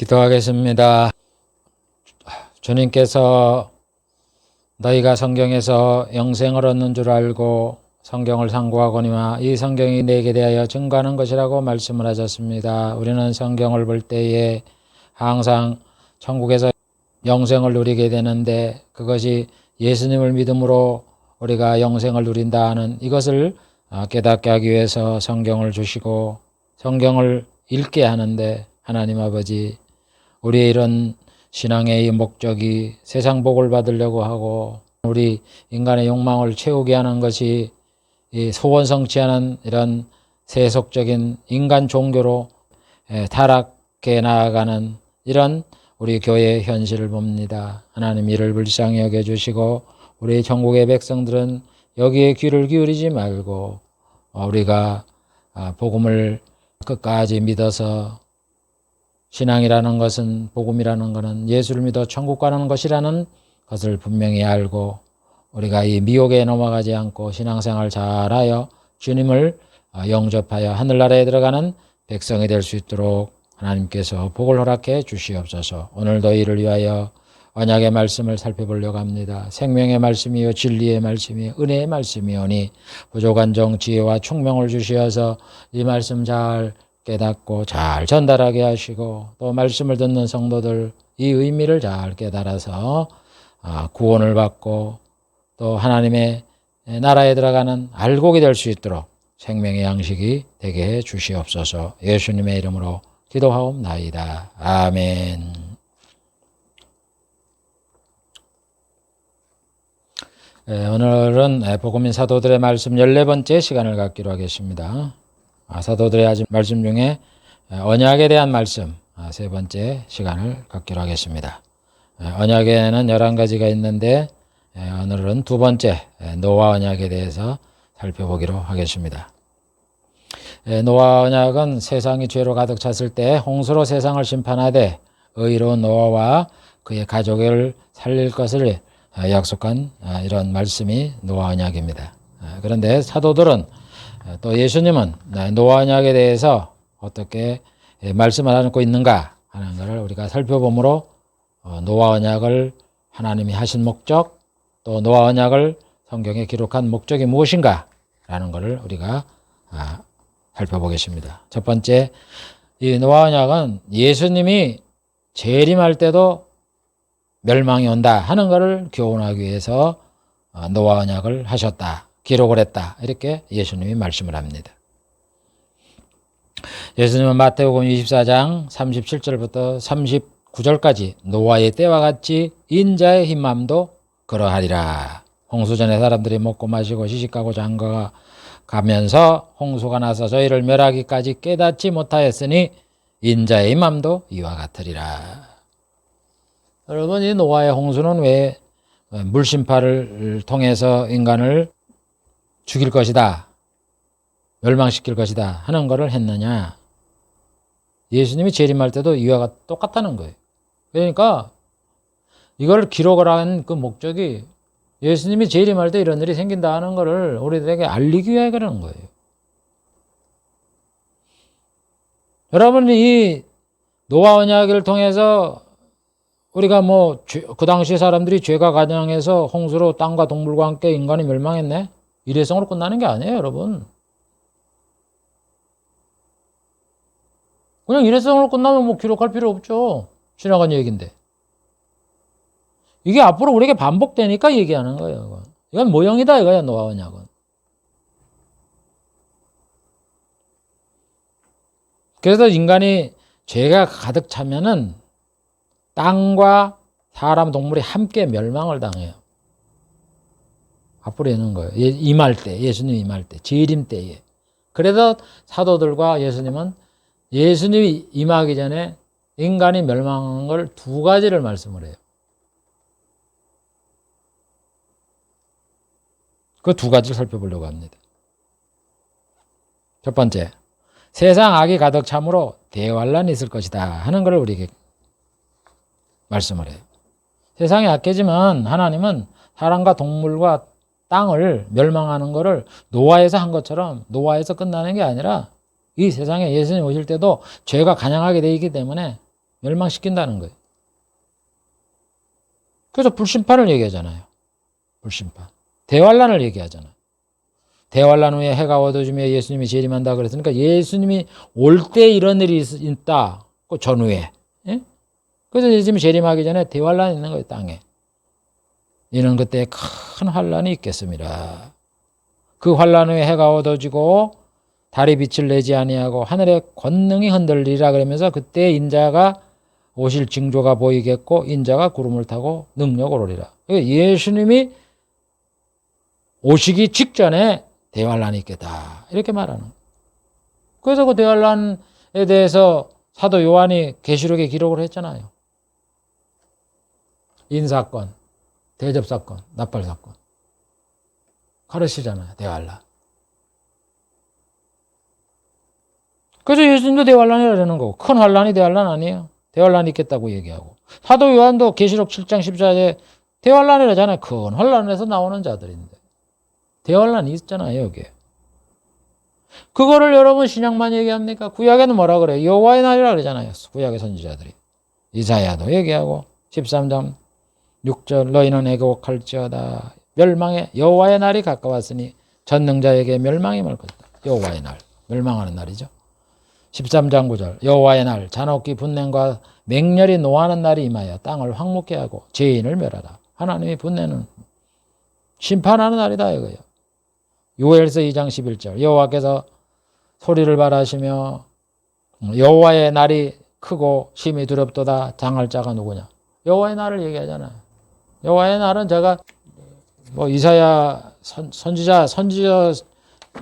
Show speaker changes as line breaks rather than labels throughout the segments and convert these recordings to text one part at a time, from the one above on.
기도하겠습니다. 주님께서 너희가 성경에서 영생을 얻는 줄 알고 성경을 상고하거니와 이 성경이 내게 대하여 증거하는 것이라고 말씀을 하셨습니다. 우리는 성경을 볼 때에 항상 천국에서 영생을 누리게 되는데 그것이 예수님을 믿음으로 우리가 영생을 누린다 하는 이것을 아, 깨닫게 하기 위해서 성경을 주시고 성경을 읽게 하는데 하나님 아버지 우리의 이런 신앙의 이 목적이 세상 복을 받으려고 하고 우리 인간의 욕망을 채우게 하는 것이 이 소원 성취하는 이런 세속적인 인간 종교로 에, 타락해 나아가는 이런 우리 교회의 현실을 봅니다. 하나님 이를 불쌍히 여겨주시고 우리 전국의 백성들은 여기에 귀를 기울이지 말고 어, 우리가 아, 복음을 끝까지 믿어서 신앙이라는 것은 복음이라는 것은 예수를 믿어 천국 가는 것이라는 것을 분명히 알고 우리가 이 미혹에 넘어가지 않고 신앙생활 잘하여 주님을 아, 영접하여 하늘나라에 들어가는 백성이 될 수 있도록 하나님께서 복을 허락해 주시옵소서. 오늘도 이를 위하여 언약의 말씀을 살펴보려고 합니다. 생명의 말씀이요 진리의 말씀이요 은혜의 말씀이오니 부족한 정 지혜와 총명을 주시어서 이 말씀 잘 깨닫고 잘 전달하게 하시고 또 말씀을 듣는 성도들 이 의미를 잘 깨달아서 아, 구원을 받고 또 하나님의 나라에 들어가는 알곡이 될 수 있도록 생명의 양식이 되게 해 주시옵소서 예수님의 이름으로 기도하옵나이다. 아멘. 예, 오늘은 복음인 사도들의 말씀 14번째 시간을 갖기로 하겠습니다. 아, 사도들의 말씀 중에 언약에 대한 말씀 아, 세 번째 시간을 갖기로 하겠습니다. 예, 언약에는 11가지가 있는데 예, 오늘은 두 번째 노아 언약에 대해서 살펴보기로 하겠습니다. 노아 언약은 세상이 죄로 가득 찼을 때 홍수로 세상을 심판하되 의로운 노아와 그의 가족을 살릴 것을 약속한 이런 말씀이 노아 언약입니다. 그런데 사도들은 또 예수님은 노아 언약에 대해서 어떻게 말씀을 하고 있는가 하는 것을 우리가 살펴보므로 어, 노아 언약을 하나님이 하신 목적 또 노아 언약을 성경에 기록한 목적이 무엇인가 라는 것을 우리가 아, 살펴보겠습니다. 첫 번째 이 노아 언약은 예수님이 재림할 때도 멸망이 온다 하는 것을 교훈하기 위해서 어, 노아 언약을 하셨다. 기록을 했다. 이렇게 예수님이 말씀을 합니다. 예수님은 마태복음 24장 37절부터 39절까지 노아의 때와 같이 인자의 힘맘도 그러하리라. 홍수전에 사람들이 먹고 마시고 시집가고 장가가 가면서 홍수가 나서 저희를 멸하기까지 깨닫지 못하였으니 인자의 힘맘도 이와 같으리라. 여러분 이 노아의 홍수는 왜 물심파를 통해서 인간을 죽일 것이다. 멸망시킬 것이다. 하는 것을 했느냐. 예수님이 재림할 때도 이와 똑같다는 거예요. 그러니까 이걸 기록을 한 그 목적이 예수님이 재림할 때 이런 일이 생긴다 하는 것을 우리들에게 알리기 위해 그러는 거예요. 여러분, 이 노아 언약을 통해서 우리가 뭐, 그 당시 사람들이 죄가 가장해서 홍수로 땅과 동물과 함께 인간이 멸망했네? 일회성으로 끝나는 게 아니에요, 여러분. 그냥 일회성으로 끝나면 뭐 기록할 필요 없죠. 지나간 얘기인데. 이게 앞으로 우리에게 반복되니까 얘기하는 거예요. 이건 모형이다 이거야, 노아 언약은. 그래서 인간이 죄가 가득 차면은 땅과 사람, 동물이 함께 멸망을 당해요. 앞으로 있는 거예요. 예, 임할 때, 예수님 임할 때, 재림 때에. 그래서 사도들과 예수님은 예수님이 임하기 전에 인간이 멸망한 걸 두 가지를 말씀을 해요. 그 두 가지를 살펴보려고 합니다. 첫 번째, 세상 악이 가득 참으로 대환란이 있을 것이다 하는 것을 우리에게 말씀을 해요. 세상이 악해지만 하나님은 사람과 동물과 땅을 멸망하는 것을 노아에서 한 것처럼 노아에서 끝나는 게 아니라 이 세상에 예수님 오실 때도 죄가 간양하게 되어 있기 때문에 멸망시킨다는 거예요. 그래서 불심판을 얘기하잖아요. 불심판. 대환란을 얘기하잖아요. 대환란 후에 해가 어두워지며 예수님이 재림한다 그랬으니까 예수님이 올 때 이런 일이 있- 있다. 그 전후에. 예? 그래서 예수님이 재림하기 전에 대환란이 있는 거예요. 땅에. 이는 그때 큰 환란이 있겠습니다. 그 환란 후에 해가 어두워지고 달이 빛을 내지 아니하고 하늘의 권능이 흔들리라 그러면서 그때 인자가 오실 징조가 보이겠고 인자가 구름을 타고 능력을 오리라. 그러니까 예수님이 오시기 직전에 대환란이 있겠다. 이렇게 말하는. 그래서 그 대환란에 대해서 사도 요한이 계시록에 기록을 했잖아요. 인사건, 대접 사건, 납발 사건. 가르치잖아요. 대환란. 그래서 예수님도 대환란이라는 거고 큰 환란이 대환란 아니에요. 대환란이 있겠다고 얘기하고 사도 요한도 계시록 7장 14절에 대환란이라잖아요. 큰 환란에서 나오는 자들인데 대환란이 있잖아요. 여기에. 그거를 여러분 신약만 얘기합니까? 구약에는 뭐라 그래요? 여호와의 날이라 그러잖아요. 구약의 선지자들이. 이사야도 얘기하고 13장 6절 너희는 애곡할지어다 멸망의 여호와의 날이 가까웠으니 전능자에게 멸망이 말 것이다. 여호와의 날 멸망하는 날이죠. 13장 9절 여호와의 날 잔혹기 분냄과 맹렬히 노하는 날이 임하여 땅을 황무케 하고 죄인을 멸하라. 하나님이 분내는 심판하는 날이다 이거예요. 요엘서 2장 11절 여호와께서 소리를 발하시며 여호와의 날이 크고 심히 두렵도다 장할 자가 누구냐 여호와의 날을 얘기하잖아요. 여호와의 날은 제가 뭐 이사야 선, 선지자 선지자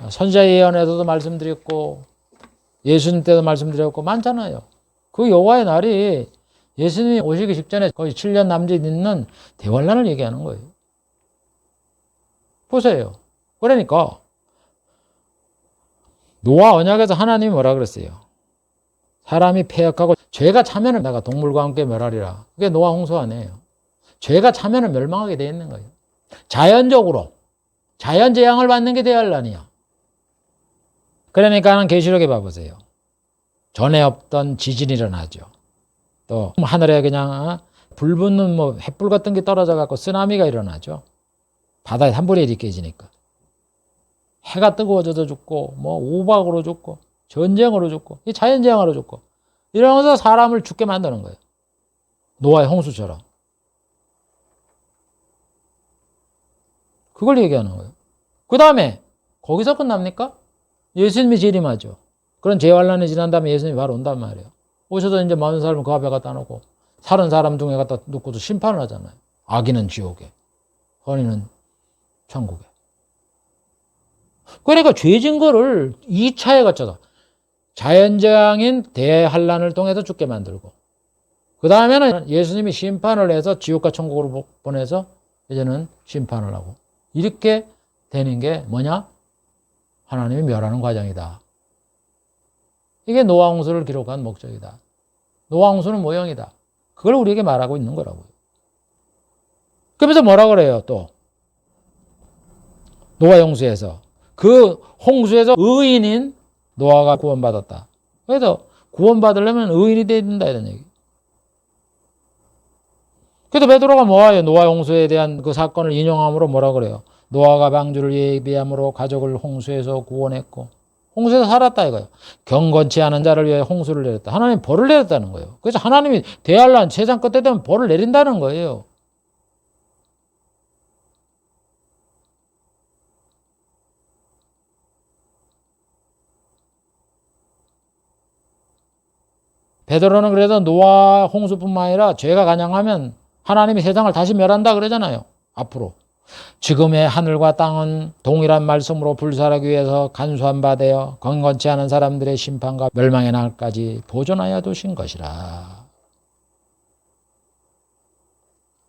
선지자 예언에서도 말씀드렸고 예수님 때도 말씀드렸고 많잖아요. 그 여호와의 날이 예수님이 오시기 직전에 거의 7년 남짓 있는 대환란을 얘기하는 거예요. 보세요. 그러니까 노아 언약에서 하나님이 뭐라 그랬어요? 사람이 폐역하고 죄가 차면은 내가 동물과 함께 멸하리라. 그게 노아 홍수 아니에요. 죄가 차면은 멸망하게 돼 있는 거예요. 자연적으로 자연 재앙을 받는 게 대환란이야. 그러니까는 계시록에 봐보세요. 전에 없던 지진이 일어나죠. 또 하늘에 그냥 어? 불 붙는 뭐 햇불 같은 게 떨어져 갖고 쓰나미가 일어나죠. 바다에 산불이 일이 깨지니까. 해가 뜨거워져서 죽고 뭐 우박으로 죽고 전쟁으로 죽고 이 자연재앙으로 죽고 이러면서 사람을 죽게 만드는 거예요. 노아의 홍수처럼. 그걸 얘기하는 거예요. 그 다음에 거기서 끝납니까? 예수님이 재림하죠. 그런 재환란이 지난 다음에 예수님이 바로 온단 말이에요. 오셔서 이제 많은 사람을 그 앞에 갖다 놓고 살은 사람 중에 갖다 놓고도 심판을 하잖아요. 악인은 지옥에, 선인은 천국에. 그러니까 죄 증거를 2차에 거쳐서 자연재앙인 대환란을 통해서 죽게 만들고 그 다음에는 예수님이 심판을 해서 지옥과 천국으로 보내서 이제는 심판을 하고 이렇게 되는 게 뭐냐? 하나님이 멸하는 과정이다. 이게 노아 홍수를 기록한 목적이다. 노아 홍수는 모형이다. 그걸 우리에게 말하고 있는 거라고요. 그러면서 뭐라 그래요, 또? 노아 홍수에서. 그 홍수에서 의인인 노아가 구원받았다. 그래서 구원받으려면 의인이 돼야 된다, 이런 얘기. 그래도 베드로가 뭐하요? 노아 홍수에 대한 그 사건을 인용함으로 뭐라 그래요? 노아가 방주를 예비함으로 가족을 홍수에서 구원했고 홍수에서 살았다 이거예요. 경건치 않은 자를 위해 홍수를 내렸다. 하나님 벌을 내렸다는 거예요. 그래서 하나님이 대환란 세상 끝에 되면 벌을 내린다는 거예요. 베드로는 그래도 노아 홍수뿐만 아니라 죄가 가장하면 하나님이 세상을 다시 멸한다 그러잖아요. 앞으로. 지금의 하늘과 땅은 동일한 말씀으로 불살하기 위해서 간수한 바 되어 건건치 않은 사람들의 심판과 멸망의 날까지 보존하여 두신 것이라.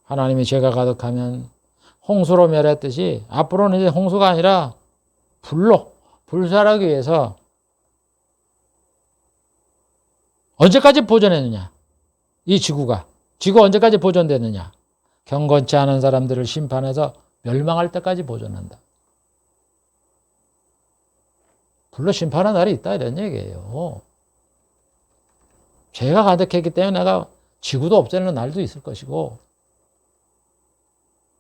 하나님이 죄가 가득하면 홍수로 멸했듯이 앞으로는 이제 홍수가 아니라 불로 불살하기 위해서 언제까지 보존했느냐? 이 지구가 지구 언제까지 보존되느냐? 경건치 않은 사람들을 심판해서 멸망할 때까지 보존한다. 불로 심판한 날이 있다 이런 얘기예요. 죄가 가득했기 때문에 내가 지구도 없애는 날도 있을 것이고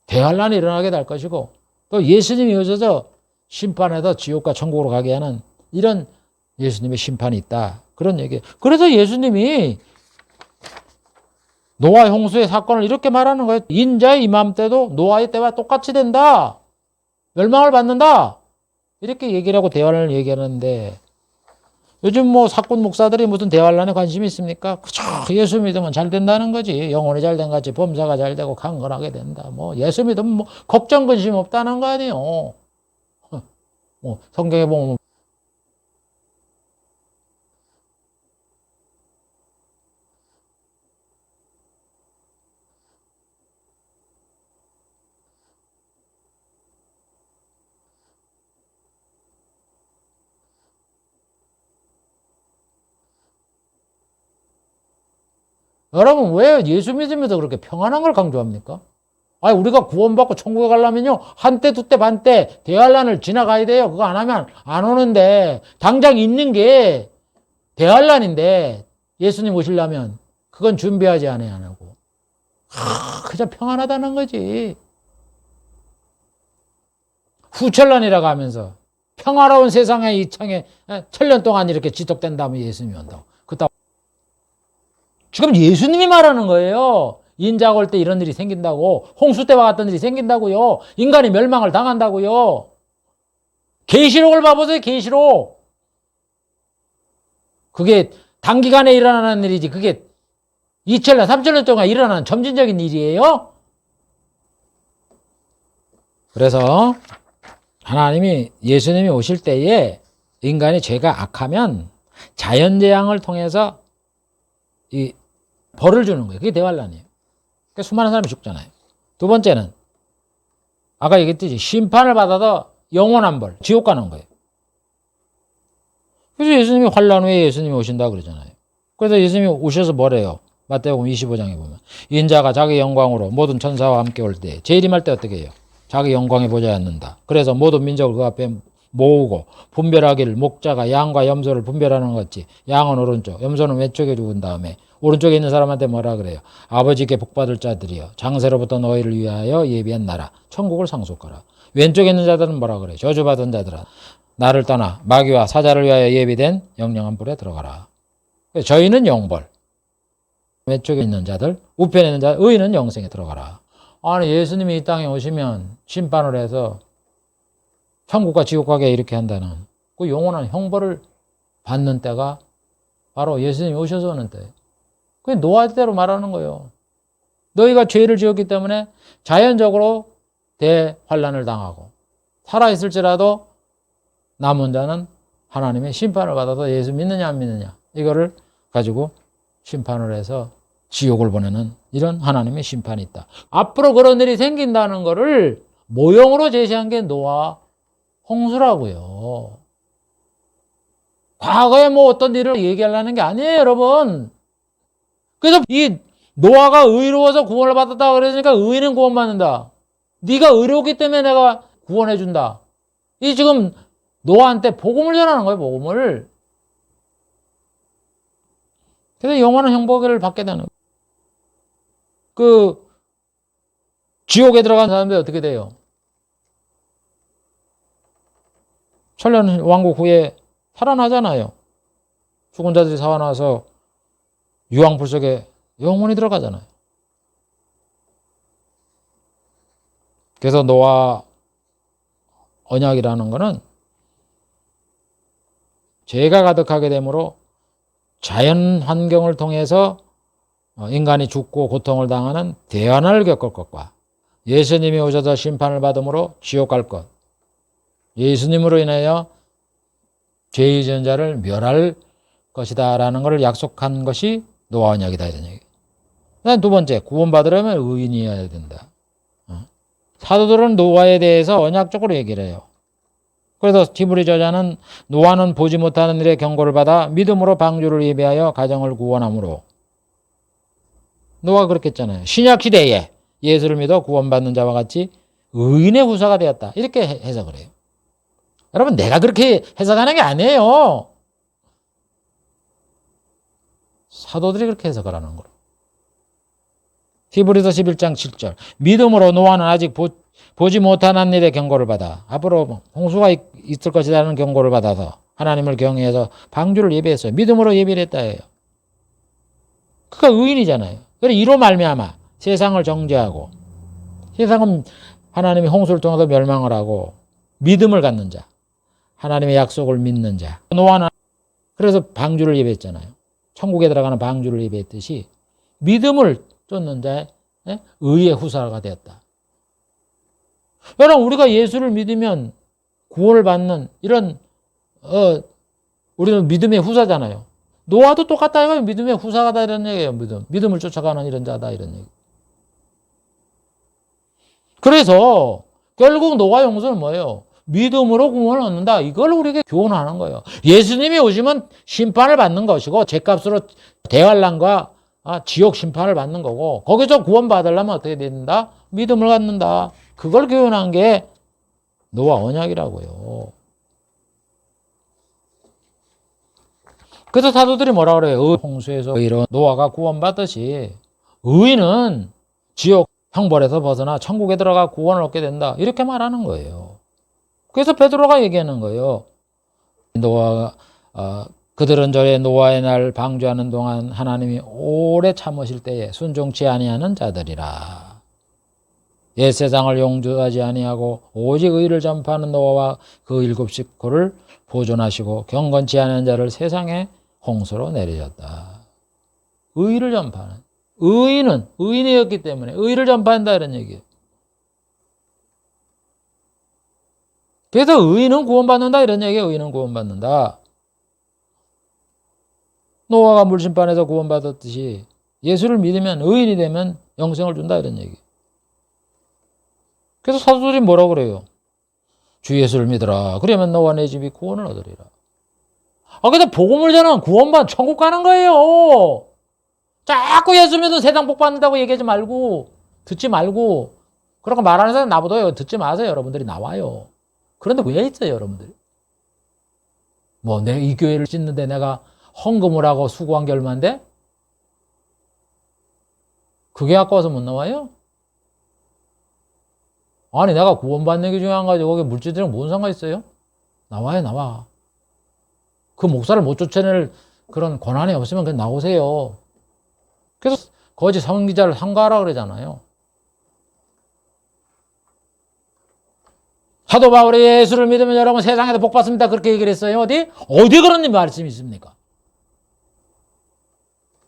대환란이 일어나게 될 것이고 또 예수님이 오셔서 심판해서 지옥과 천국으로 가게 하는 이런 예수님의 심판이 있다. 그런 얘기. 그래서 예수님이 노아 홍수의 사건을 이렇게 말하는 거예요. 인자의 임함 때도 노아의 때와 똑같이 된다. 멸망을 받는다. 이렇게 얘기를 하고 대환란을 얘기하는데 요즘 뭐 사건 목사들이 무슨 대환란에 관심이 있습니까? 그저 예수 믿으면 잘 된다는 거지. 영혼이 잘된 같이 범사가 잘 되고 강건하게 된다. 뭐 예수 믿으면 뭐 걱정 근심 없다는 거 아니에요. 뭐 성경에 보면 여러분 왜 예수 믿으면서 그렇게 평안한 걸 강조합니까? 아니 우리가 구원받고 천국에 가려면요 한때 두때 반때 대환란을 지나가야 돼요. 그거 안 하면 안 오는데 당장 있는 게 대환란인데 예수님 오시려면 그건 준비하지 않아야 안 하고 하, 그저 평안하다는 거지. 후천란이라고 하면서 평화로운 세상에 이 창에 천년 동안 이렇게 지속된다면 예수님이 온다고. 지금 예수님이 말하는 거예요. 인자가 올때 이런 일이 생긴다고. 홍수 때와 같은 일이 생긴다고요. 인간이 멸망을 당한다고요. 계시록을 봐보세요. 계시록. 그게 단기간에 일어나는 일이지. 그게 2천년, 3천년 동안 일어나는 점진적인 일이에요. 그래서 하나님이 예수님이 오실 때에 인간이 죄가 악하면 자연재앙을 통해서 이 벌을 주는 거예요. 그게 대환란이에요. 그러니까 수많은 사람이 죽잖아요. 두 번째는 아까 얘기했듯이 심판을 받아서 영원한 벌, 지옥 가는 거예요. 그래서 예수님이 환란 후에 예수님이 오신다 그러잖아요. 그래서 예수님이 오셔서 뭐래요? 마태복음 25장에 보면 인자가 자기 영광으로 모든 천사와 함께 올 때 재림할 때 어떻게 해요? 자기 영광에 보지 않는다. 그래서 모든 민족을 그 앞에 모으고 분별하기를 목자가 양과 염소를 분별하는 것 같이 양은 오른쪽, 염소는 왼쪽에 두은 다음에 오른쪽에 있는 사람한테 뭐라 그래요? 아버지께 복받을 자들이여 장세로부터 너희를 위하여 예비한 나라 천국을 상속하라. 왼쪽에 있는 자들은 뭐라 그래요? 저주받은 자들아 나를 떠나 마귀와 사자를 위하여 예비된 영영한 불에 들어가라. 저희는 영벌. 왼쪽에 있는 자들, 우편에 있는 자, 의인은 영생에 들어가라. 아니 예수님이 이 땅에 오시면 심판을 해서 천국과 지옥 가게 이렇게 한다는 그 영원한 형벌을 받는 때가 바로 예수님이 오셔서 오는 때. 그게 노아 때로 말하는 거예요. 너희가 죄를 지었기 때문에 자연적으로 대환란을 당하고 살아있을지라도 남은 자는 하나님의 심판을 받아서 예수 믿느냐 안 믿느냐 이거를 가지고 심판을 해서 지옥을 보내는 이런 하나님의 심판이 있다. 앞으로 그런 일이 생긴다는 것을 모형으로 제시한 게 노아 홍수라고요. 과거에 뭐 어떤 일을 얘기하려는 게 아니에요, 여러분. 그래서 이 노아가 의로워서 구원을 받았다 그러니까 의인은 구원받는다. 네가 의로웠기 때문에 내가 구원해 준다. 이 지금 노아한테 복음을 전하는 거예요, 복음을. 그래서 영원한 형벌을 받게 되는. 그 지옥에 들어간 사람들 어떻게 돼요? 천년 왕국 후에 살아나잖아요. 죽은 자들이 살아나서 유황불 속에 영원히 들어가잖아요. 그래서 노아 언약이라는 것은 죄가 가득하게 되므로 자연 환경을 통해서 인간이 죽고 고통을 당하는 대환을 겪을 것과 예수님이 오셔서 심판을 받음으로 지옥 갈 것, 예수님으로 인하여 죄의 전자를 멸할 것이다 라는 것을 약속한 것이 노아 언약이다 이런 얘기. 두 번째 구원받으려면 의인이어야 된다. 어? 사도들은 노아에 대해서 언약적으로 얘기를 해요. 그래서 티브리 저자는 노아는 보지 못하는 일에 경고를 받아 믿음으로 방주를 예배하여 가정을 구원함으로 노아가 그렇게 했잖아요. 신약 시대에 예수를 믿어 구원받는 자와 같이 의인의 후사가 되었다. 이렇게 해석을 해요. 여러분 내가 그렇게 해석하는 게 아니에요. 사도들이 그렇게 해석을 하는 거로. 히브리서 11장 7절. 믿음으로 노아는 아직 보, 보지 못한 한 일의 경고를 받아 앞으로 뭐 홍수가 있, 있을 것이라는 경고를 받아서 하나님을 경외해서 방주를 예배했어요. 믿음으로 예배를 했다예요. 그가 의인이잖아요. 그래 이로 말미암아 세상을 정죄하고 세상은 하나님이 홍수를 통해서 멸망을 하고 믿음을 갖는 자, 하나님의 약속을 믿는 자. 노아는 그래서 방주를 예배했잖아요. 천국에 들어가는 방주를 예배했듯이 믿음을 쫓는 자의 예? 의의 후사가 되었다. 여러분 우리가 예수를 믿으면 구원을 받는 이런 어 우리는 믿음의 후사잖아요. 노아도 똑같다 이거예요. 믿음의 후사가 이런 얘기예요. 믿음. 믿음을 쫓아가는 이런 자다 이런 얘기. 그래서 결국 노아 용서는 뭐예요? 믿음으로 구원을 얻는다. 이걸 우리에게 교훈하는 거예요. 예수님이 오시면 심판을 받는 것이고 죄값으로 대환란과 아, 지옥 심판을 받는 거고 거기서 구원 받으려면 어떻게 된다? 믿음을 갖는다. 그걸 교훈한 게 노아 언약이라고요. 그래서 사도들이 뭐라 그래요? 의- 홍수에서 이런 노아가 구원받듯이 의인은 지옥 형벌에서 벗어나 천국에 들어가 구원을 얻게 된다. 이렇게 말하는 거예요. 그래서 베드로가 얘기하는 거예요. 노아가 어, 그들은 저의 노아의 날 방주하는 동안 하나님이 오래 참으실 때에 순종치 아니하는 자들이라. 옛 세상을 용서하지 아니하고 오직 의를 전파하는 노아와 그 일곱 식구를 보존하시고 경건치 않은 자를 세상에 홍수로 내리셨다. 의를 전파하는 의인은 의인이었기 때문에 의를 전파한다 이런 얘기예요. 그래서 의인은 구원받는다 이런 얘기예요. 의인은 구원받는다. 노아가 물심판에서 구원받았듯이 예수를 믿으면 의인이 되면 영생을 준다 이런 얘기. 그래서 사도들이 뭐라 그래요? 주 예수를 믿어라. 그러면 너와 내 집이 구원을 얻으리라. 아, 근데 복음을 전하면 구원받 천국 가는 거예요. 자꾸 예수 믿으면 세상 복 받는다고 얘기하지 말고 듣지 말고 그런 거 말하는 사람 나보다요. 듣지 마세요. 여러분들이 나와요. 그런데 왜 있어요, 여러분들이? 뭐, 내 이 교회를 짓는데 내가 헌금을 하고 수고한 게 얼마인데? 그게 아까워서 못 나와요? 아니, 내가 구원받는 게 중요한 거지. 거기 물질이랑 뭔 상관 있어요? 나와요, 나와. 그 목사를 못 쫓아낼 그런 권한이 없으면 그냥 나오세요. 그래서 거짓 성기자를 한가하라 그러잖아요. 사도 바울이 예수를 믿으면 여러분 세상에서 복 받습니다. 그렇게 얘기를 했어요. 어디? 어디 그런 말씀이 있습니까?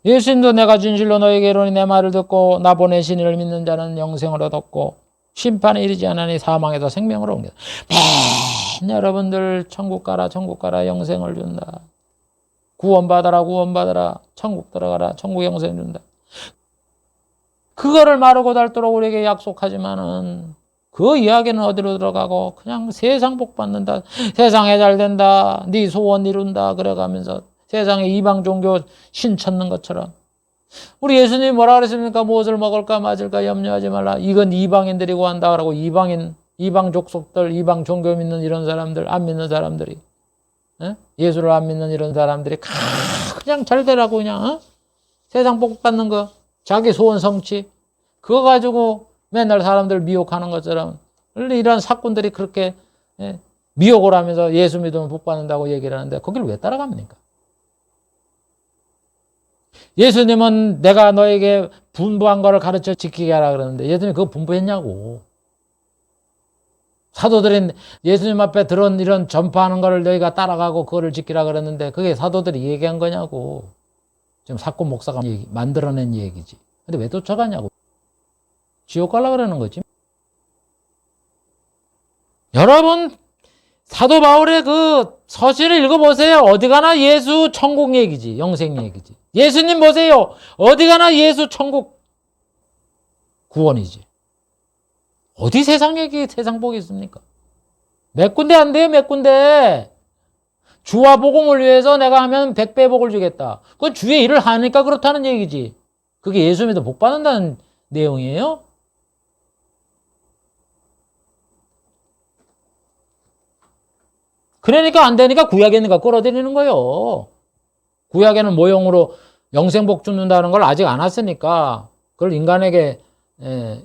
예수님도 내가 진실로 너에게 이르니 내 말을 듣고 나 보내신 이를 믿는 자는 영생을 얻었고 심판에 이르지 않으니 사망에서 생명으로 옮겨. 맨 여러분들 천국 가라 천국 가라 영생을 준다. 구원 받아라 구원 받아라 천국 들어가라 천국 영생 준다. 그거를 마르고 닳도록 우리에게 약속하지만은 그 이야기는 어디로 들어가고 그냥 세상 복 받는다. 세상에 잘 된다. 네 소원 이룬다. 그래 가면서 세상에 이방 종교 신 찾는 것처럼 우리 예수님이 뭐라 그랬습니까? 무엇을 먹을까 맞을까 염려하지 말라. 이건 이방인들이 고 한다 라고 이방인 이방 족속들 이방 종교 믿는 이런 사람들 안 믿는 사람들이 예? 예수를 안 믿는 이런 사람들이 가- 그냥 잘 되라고 그냥 어? 세상 복 받는 거 자기 소원 성취 그거 가지고 맨날 사람들 미혹하는 것처럼 이런 사건들이 그렇게 예, 미혹을 하면서 예수 믿으면 복 받는다고 얘기를 하는데 거기를 왜 따라갑니까? 예수님은 내가 너에게 분부한 거를 가르쳐 지키게 하라 그러는데 예수님이 그거 분부했냐고. 사도들이 예수님 앞에 들은 이런 전파하는 거를 너희가 따라가고 그거를 지키라 그랬는데 그게 사도들이 얘기한 거냐고. 지금 사건 목사가 얘기, 만들어낸 얘기지. 근데 왜 쫓아가냐고. 지옥 가려 그러는 거지. 여러분, 사도 바울의 그 서신을 읽어보세요. 어디 가나 예수 천국 얘기지. 영생 얘기지. 예수님 보세요. 어디 가나 예수 천국 구원이지. 어디 세상 얘기, 세상 복이 있습니까? 몇 군데 안 돼요, 몇 군데. 주와 복음을 위해서 내가 하면 백배 복을 주겠다. 그건 주의 일을 하니까 그렇다는 얘기지. 그게 예수 믿어 복 받는다는 내용이에요? 그러니까 안 되니까 구약에 있는 거 끌어들이는 거예요. 구약에는 모형으로 영생복 주는다는 걸 아직 안 왔으니까 그걸 인간에게 예,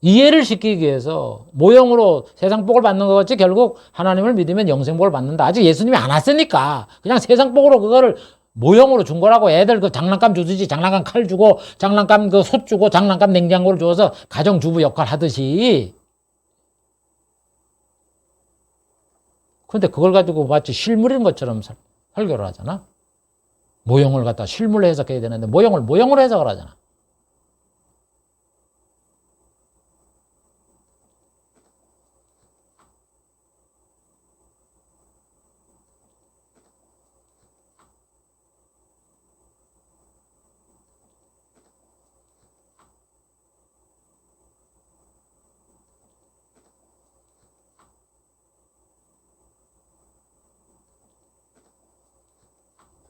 이해를 시키기 위해서 모형으로 세상 복을 받는 것 같이 결국 하나님을 믿으면 영생복을 받는다. 아직 예수님이 안 왔으니까 그냥 세상 복으로 그거를 모형으로 준 거라고 애들 그 장난감 주듯이 장난감 칼 주고 장난감 그 솥 주고 장난감 냉장고를 줘서 가정주부 역할 하듯이 근데 그걸 가지고 마치 실물인 것처럼 설- 설교를 하잖아. 모형을 갖다 실물로 해석해야 되는데 모형을 모형으로 해석을 하잖아.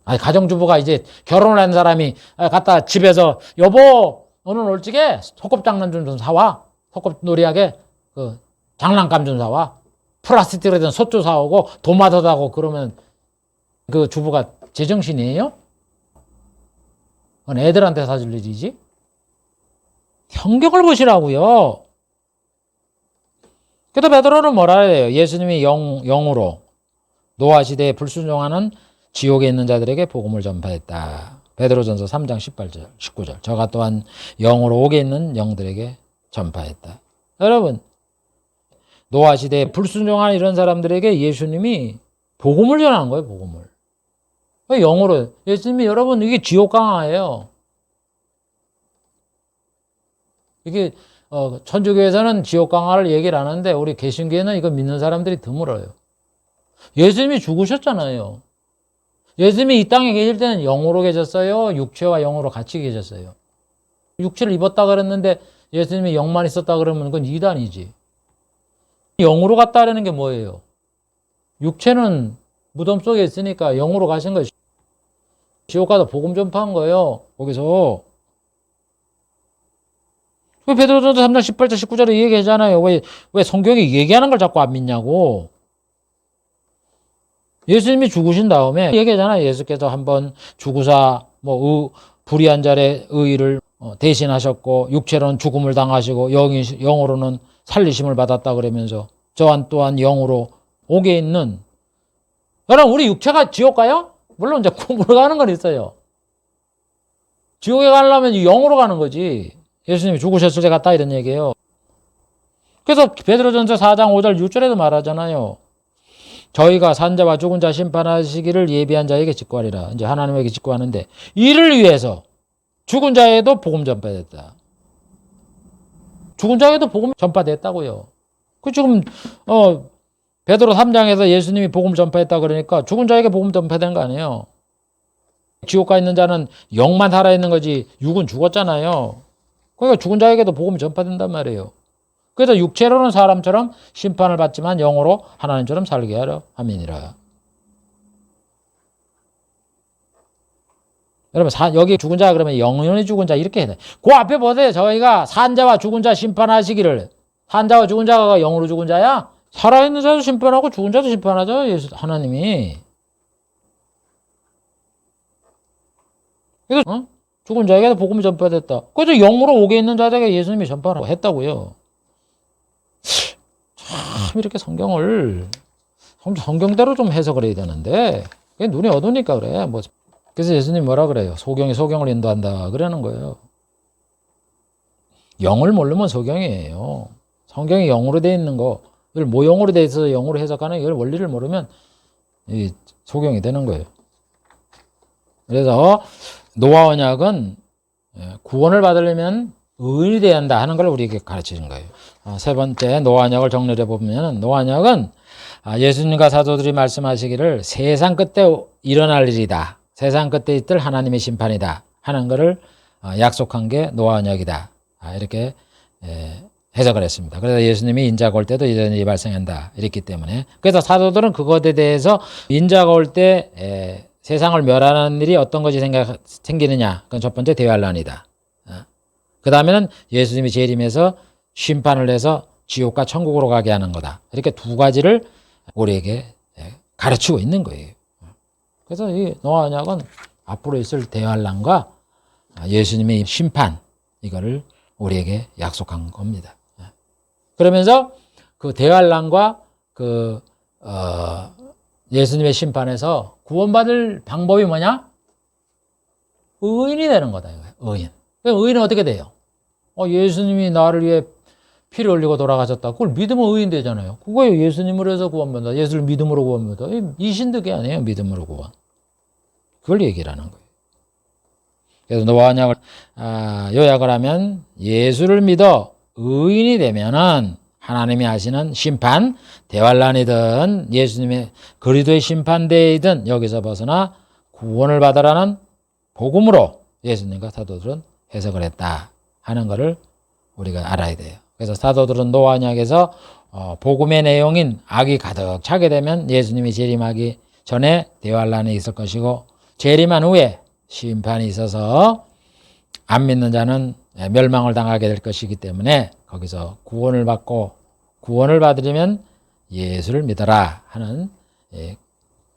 아니 가정주부가 이제 결혼을 한 사람이 아, 갖다 집에서 여보 오늘 올지게 소꿉 장난 좀, 좀 사와. 소꿉 놀이하게 그 장난감 좀 사와. 플라스틱으로 된 솥도 사오고 도마도 사고 그러면 그 주부가 제정신이에요? 그건 애들한테 사줄 일이지. 성경을 보시라고요. 그래도 베드로는 뭐라 해요? 예수님이 영, 영으로 노아 시대에 불순종하는 지옥에 있는 자들에게 복음을 전파했다. 베드로전서 3장 18절, 19절. 저가 또한 영으로 옥에 있는 영들에게 전파했다. 여러분, 노아 시대에 불순종한 이런 사람들에게 예수님이 복음을 전하는 거예요, 복음을. 왜 영으로 예수님이 여러분 이게 지옥 강화예요. 이게 어, 천주교에서는 지옥 강화를 얘기를 안 하는데 우리 개신교에는 이거 믿는 사람들이 드물어요. 예수님이 죽으셨잖아요. 예수님이 이 땅에 계실 때는 영으로 계셨어요? 육체와 영으로 같이 계셨어요? 육체를 입었다 그랬는데 예수님이 영만 있었다 그러면 그건 이단이지. 영으로 갔다 하려는 게 뭐예요? 육체는 무덤 속에 있으니까 영으로 가신 거예요. 지옥 가서 복음 전파한 거예요. 거기서. 왜 베드로전서 3장 18절 19절에 얘기하잖아요. 왜, 왜 성경이 얘기하는 걸 자꾸 안 믿냐고. 예수님이 죽으신 다음에 얘기하잖아요. 예수께서 한번 죽으사 뭐 의, 불의한 자의 의를 어, 대신하셨고 육체로는 죽음을 당하시고 영이 영으로는 살리심을 받았다 그러면서 저한 또한 영으로 옥에 있는 여러분 우리 육체가 지옥 가요? 물론 이제 꿈으로 가는 건 있어요. 지옥에 가려면 영으로 가는 거지. 예수님이 죽으셨을 때 갔다 이런 얘기예요. 그래서 베드로전서 4장 5절 6절에도 말하잖아요. 저희가 산 자와 죽은 자 심판하시기를 예비한 자에게 직구하리라. 이제 하나님에게 직구하는데 이를 위해서 죽은 자에도 복음 전파됐다. 죽은 자에도 복음 전파됐다고요. 그 지금 어 베드로 3장에서 예수님이 복음 전파했다 그러니까 죽은 자에게 복음 전파된 거 아니에요. 지옥 가 있는 자는 영만 살아 있는 거지 육은 죽었잖아요. 그러니까 죽은 자에게도 복음이 전파된단 말이에요. 그래서 육체로는 사람처럼 심판을 받지만 영으로 하나님처럼 살게 하려 함이니라. 여러분 사, 여기 죽은 자 그러면 영원히 죽은 자 이렇게 해야 돼. 그 앞에 보세요. 저희가 산자와 죽은 자 심판하시기를 산자와 죽은 자가 영으로 죽은 자야? 살아있는 자도 심판하고 죽은 자도 심판하죠. 예수 하나님이. 그래서 어? 죽은 자에게도 복음이 전파됐다. 그래서 영으로 오게 있는 자에게 예수님이 전파를 했다고요. 참 이렇게 성경을 성- 성경대로 좀 해석을 해야 되는데 눈이 어두우니까 그래. 뭐 그래서 예수님 뭐라 그래요? 소경이 소경을 인도한다 그러는 거예요. 영을 모르면 소경이에요. 성경이 영으로 돼 있는 거, 이걸 모형으로 돼 있어서 영으로 해석하는 이걸 원리를 모르면 이 소경이 되는 거예요. 그래서 노아 언약은 예, 구원을 받으려면 의인이 돼야 한다 하는 걸 우리에게 가르쳐 준 거예요. 아, 세 번째 언약을 정리해 보면 언약은 아, 예수님과 사도들이 말씀하시기를 세상 끝때 일어날 일이다. 세상 끝때 있을 하나님의 심판이다 하는 것을 아, 약속한 게 노아 언약이다. 아, 이렇게 에, 해석을 했습니다. 그래서 예수님이 인자가 올 때도 이런 일이 발생한다. 이랬기 때문에. 그래서 사도들은 그것에 대해서 인자가 올때 에, 세상을 멸하는 일이 어떤 것이 생기느냐. 그건 첫 번째 대환란이다. 그 다음에는 예수님이 재림해서 심판을 해서 지옥과 천국으로 가게 하는 거다. 이렇게 두 가지를 우리에게 에, 가르치고 있는 거예요. 그래서 이 노아 언약은 앞으로 있을 대환란과 예수님의 심판 이거를 우리에게 약속한 겁니다. 예. 그러면서 그 대환란과 그 어, 예수님의 심판에서 구원받을 방법이 뭐냐? 의인이 되는 거다. 의인. 그럼 의인은 어떻게 돼요? 어, 예수님이 나를 위해 피를 흘리고 돌아가셨다. 그걸 믿으면 의인 되잖아요. 그거예요. 예수님으로 해서 구원받는다. 예수를 믿음으로 구원받는다. 이 이신득이 아니에요. 믿음으로 구원. 그걸 얘기를 하는 거예요. 그래서 노아 언약을 아, 요약을 하면 예수를 믿어 의인이 되면은 하나님이 하시는 심판, 대환란이든 예수님의 그리도의 심판대이든 여기서 벗어나 구원을 받으라는 복음으로 예수님과 사도들은 해석을 했다 하는 것을 우리가 알아야 돼요. 그래서 사도들은 노아 언약에서 어, 복음의 내용인 악이 가득 차게 되면 예수님이 재림하기 전에 대환란이 있을 것이고 재림한 후에 심판이 있어서 안 믿는 자는 멸망을 당하게 될 것이기 때문에 거기서 구원을 받고 구원을 받으려면 예수를 믿어라 하는 예,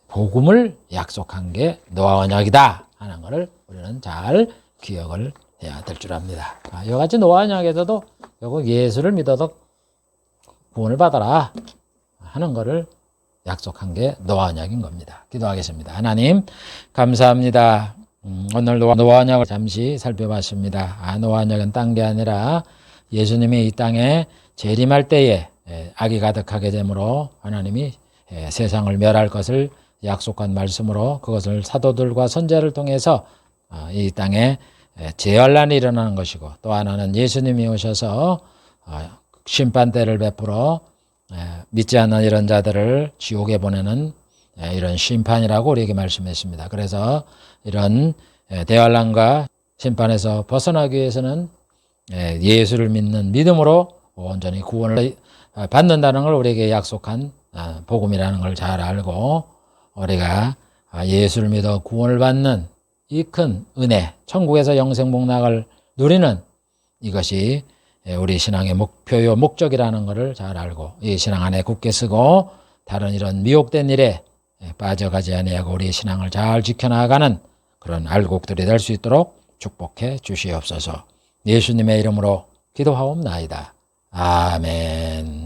복음을 약속한 게 노아 언약이다 하는 것을 우리는 잘 기억을 될 줄 압니다. 아, 같이 노아 언약에서도 요거 예수를 믿어도 구원을 받아라 하는 것을 약속한 게 노아 언약인 겁니다. 기도하겠습니다. 하나님 감사합니다. 음, 오늘 언약을 잠시 살펴봤습니다. 아, 노아 언약은 딴 게 아니라 예수님이 이 땅에 재림할 때에 에, 악이 가득하게 되므로 하나님이 에, 세상을 멸할 것을 약속한 말씀으로 그것을 사도들과 선제를 통해서 어, 이 땅에 에, 재환란이 일어나는 것이고 또 하나는 예수님이 오셔서 어, 심판대를 베풀어 에, 믿지 않는 이런 자들을 지옥에 보내는 에, 이런 심판이라고 우리에게 말씀했습니다. 그래서 이런 에, 대환란과 심판에서 벗어나기 위해서는 에, 예수를 믿는 믿음으로 온전히 구원을 어, 받는다는 걸 우리에게 약속한 어, 복음이라는 걸 잘 알고 우리가 아, 예수를 믿어 구원을 받는 이 큰 은혜, 천국에서 영생 복락을 누리는 이것이 에, 우리 신앙의 목표요 목적이라는 것을 잘 알고 이 신앙 안에 굳게 쓰고 다른 이런 미혹된 일에 에, 빠져가지 아니하고 우리 신앙을 잘 지켜나가는 그런 알곡들이 될 수 있도록 축복해 주시옵소서. 예수님의 이름으로 기도하옵나이다. 아멘.